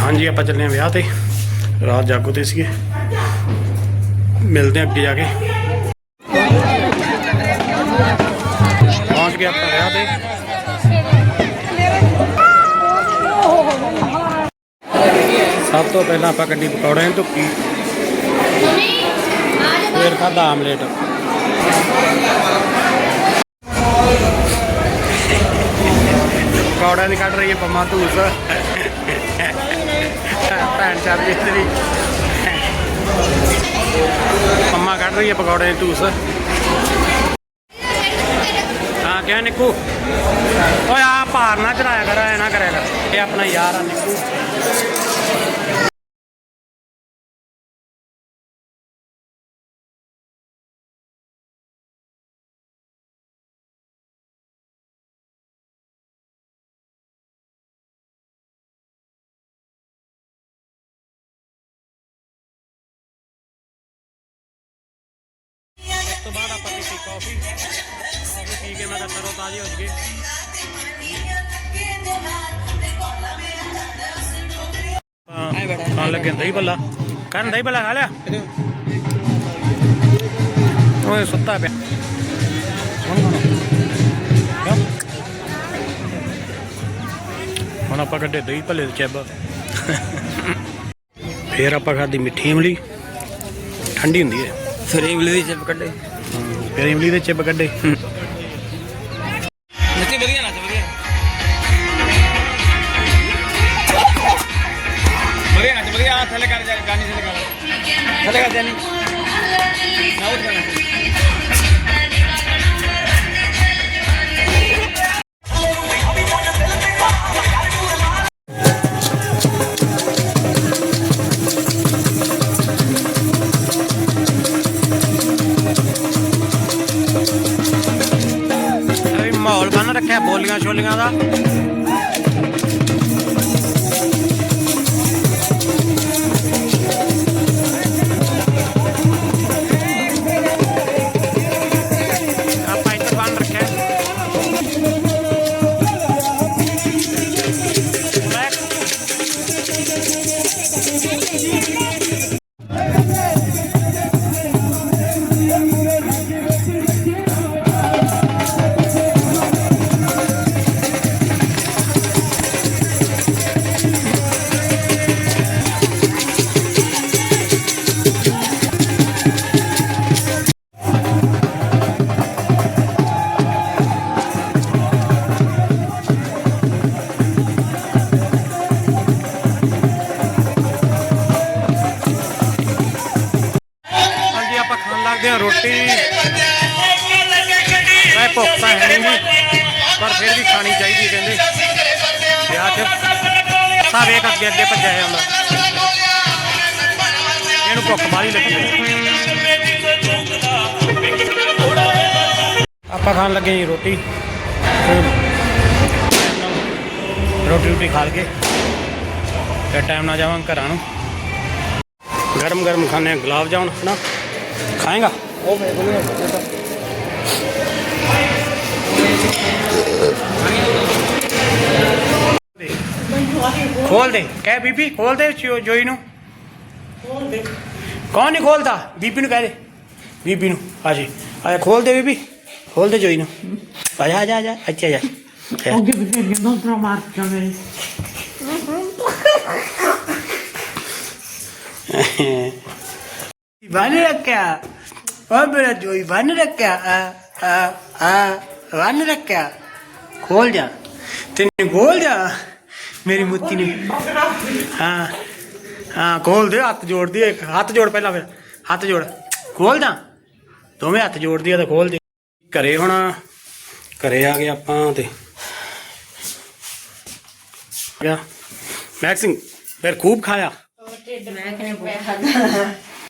ਹਾਂਜੀ, ਆਪਾਂ ਚੱਲੇ ਹਾਂ ਵਿਆਹ ਤੇ। ਰਾਤ ਜਾਗੋ ਤੇ ਸੀਗੇ। ਮਿਲਦੇ ਹਾਂ ਅੱਗੇ ਜਾ ਕੇ। ਪਹੁੰਚ ਗਏ ਆਪਾਂ ਵਿਆਹ ਤੇ। ਸਭ ਤੋਂ ਪਹਿਲਾਂ ਆਪਾਂ ਕੱਢੀ ਪਕੌੜੇ ਦੀ ਧੁੱਪੀ। ਫਿਰ ਖਾਦਾ ਆਮਲੇਟ। ਪਕੌੜਾ ਨਹੀਂ ਕੱਢ ਰਹੀ ਹੈ ਪੰਮਾ ਧੂਸ। ਭੈਣ ਚੱਲ ਜੀ ਤੇਰੀ ਪੰਮਾ ਕੱਢ ਰਹੀ ਹੈ ਪਕੌੜਿਆਂ ਦੀ ਧੂਸ ਹਾਂ ਕਿਹਾ ਨਿੱਕੂ? ਓਏ ਆ ਭਾਰ ਨਾ ਚੜਾਇਆ ਕਰ, ਐ ਨਾ ਕਰਿਆ ਕਰ। ਇਹ ਆਪਣਾ ਯਾਰ ਆ ਨਿੱਕੂ। ਉਸ ਤੋਂ ਬਾਅਦ ਆਪਾਂ ਪੀਤੀ ਕਾਫੀ ਕਾਫੀ ਪੀ ਕੇ ਮੈਂ ਤਾਂ ਸਰੋਂ ਤਾਜ਼ੀ ਹੋ ਗਈ ਖਾਣ ਲੱਗੇ ਦਹੀਂ ਭੱਲਾ। ਕਰਨ ਦਹੀਂ ਭੱਲਾ ਖਾ ਲਿਆ। ਓਏ ਸੁੱਤਾ ਪਿਆ? ਹੁਣ ਆਪਾਂ ਕੱਢੇ ਦਹੀਂ ਭੱਲੇ ਦੇ ਚੈਬ। ਫੇਰ ਆਪਾਂ ਖਾਦੀ ਮਿੱਠੀ ਇਮਲੀ। ਠੰਡੀ ਹੁੰਦੀ ਹੈ। ਫਿਰ ਇਮਲੀ ਦੀ ਚਿਪ ਕੱਢੇ। ਫਿਰ ਇਮਲੀ ਦੇ ਚਿਪ ਕੱਢੇ। ਨੱਚੀ ਵਧੀਆ ਨੱਚ ਵਧੀਆ। ਵਧੀਆ ਨੱਚ ਵਧੀਆ। ਥੱਲੇ ਕਰ ਜਾ ਗਾਣੀ ਥੱਲੇ ਕਰ। ਥੱਲੇ ਕਰ ਜਾਨੀ ਉਹ ਗਾਣਾ ਰੱਖਿਆ ਬੋਲੀਆਂ ਛੋਲੀਆਂ ਦਾ। ਮੈਂ ਭੁੱਖ ਤਾਂ ਹੈ ਨਹੀਂ ਪਰ ਫਿਰ ਵੀ ਖਾਣੀ ਚਾਹੀਦੀ ਕਹਿੰਦੇ। ਵਿਆਹ 'ਚ ਸਭ ਇੱਕ ਅੱਗੇ ਅੱਗੇ ਭੱਜਿਆ ਜਾਂਦਾ। ਇਹਨੂੰ ਭੁੱਖ ਮਾਰੀ ਲੱਗੀ ਆਪਾਂ ਖਾਣ ਲੱਗੇ ਜੀ ਰੋਟੀ। ਰੋਟੀ ਰੋਟੀ ਖਾ ਲਗੇ ਫਿਰ ਟਾਈਮ ਨਾਲ ਜਾਵਾਂ ਘਰਾਂ ਨੂੰ। ਗਰਮ ਗਰਮ ਖਾਣੇ ਗੁਲਾਬ ਜਾਮੁਨ ਨਾ ਖਾਏਗਾ? ਉਹ ਮੇਰੇ ਕੋਲ ਖੋਲ ਦੇ। ਕਹਿ ਬੀਬੀ ਖੋਲ ਦੇ ਜੋ- ਜੋਈ ਨੂੰ। ਕੌਣ ਨਹੀਂ ਖੋਲਦਾ ਬੀਬੀ ਨੂੰ ਕਹਿ ਦੇ। ਬੀਬੀ ਨੂੰ ਆ ਜੀ। ਆ ਜਾ, ਖੋਲ ਦੇ ਬੀਬੀ। ਖੋਲ ਦੇ ਜੋਈ ਨੂੰ। ਆ ਜਾ ਆ ਜਾ ਆ ਜਾ ਅੱਛਾ ਜਾ. ਬਨ ਰੱਖਿਆ। ਓ ਮੇਰਾ ਜੋਈ ਬਨ ਰੱਖਿਆ। ਆ ਆ ਆ ਰੱਖਿਆ। ਖੋਲ ਜਾ। ਤੈਨੂੰ ਖੋਲ ਜਾ। ਮੇਰੀ ਮੁੱਤੀ ਨੇ ਹਾਂ ਹਾਂ, ਖੋਲ ਦੇ, ਹੱਥ ਜੋੜਦੀ ਇੱਕ, ਹੱਥ ਜੋੜ ਪਹਿਲਾਂ ਫਿਰ। ਹੱਥ ਜੋੜ। ਖੋਲ ਜਾ। ਦੋਵੇਂ ਹੱਥ ਜੋੜਦੀ ਆ ਤਾਂ ਖੋਲ ਦੇ। ਘਰੇ ਹੁਣ, ਘਰੇ ਆ ਗਏ ਆਪਾਂ ਤੇ। ਗਿਆ ਮੈਕਸਿੰਗ, ਫਿਰ ਖੂਬ ਖਾਇਆ। ਮੈਂ ਕਿਨੇ ਬਹੁਤ ਖਾਦਾ